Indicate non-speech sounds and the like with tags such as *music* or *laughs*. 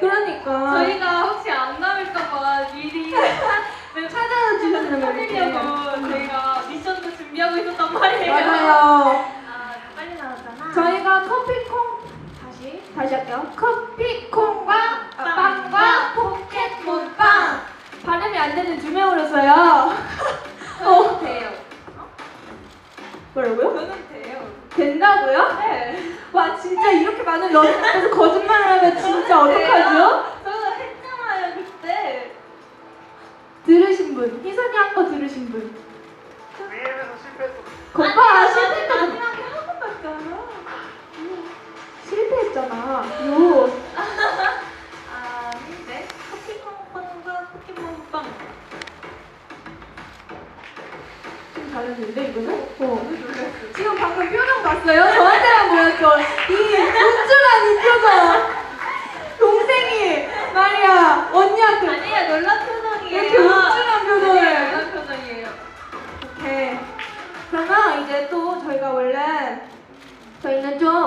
그러니까 저희가 혹시 안 나올까봐 미리 *laughs* 네, 찾아주셨는데 찾으려고 저희가 미션도 준비하고 있었단 말이에요. 맞아요. 아, 빨리 나왔잖아. 저희가 커피콩 다시 다시 할게요. 커피콩과 빵과 포켓몬 빵 발음이 안 되는 두 명으로 써요. 어, 돼요. 뭐라고요? 저는 돼요. 된다고요? 네. 많은 여러분 앞에서 거짓말을 하면 진짜 어떡하죠? 저는 했잖아요 그때. 들으신 분, 희선이 한 거 들으신 분. VM에서 실패했어. 거봐 실패했다. 마지막에 하고 봤잖아. 실패했잖아. 요. 아닌데 커피콩빵과 포켓몬 빵. 좀 잘했는데 이거는? 어. 너무 놀랐어. 지금 방금 표정 봤어요? 저한테만 보였죠. 이 우쭐한 이 표정. 동생이 말이야 언니한테 아니야 놀란 표정이에요. 이렇게 우쭐한 표정을. 아니에요, 놀란 표정이에요. 이렇게. 그러면 이제 또 저희가 원래 저희는 좀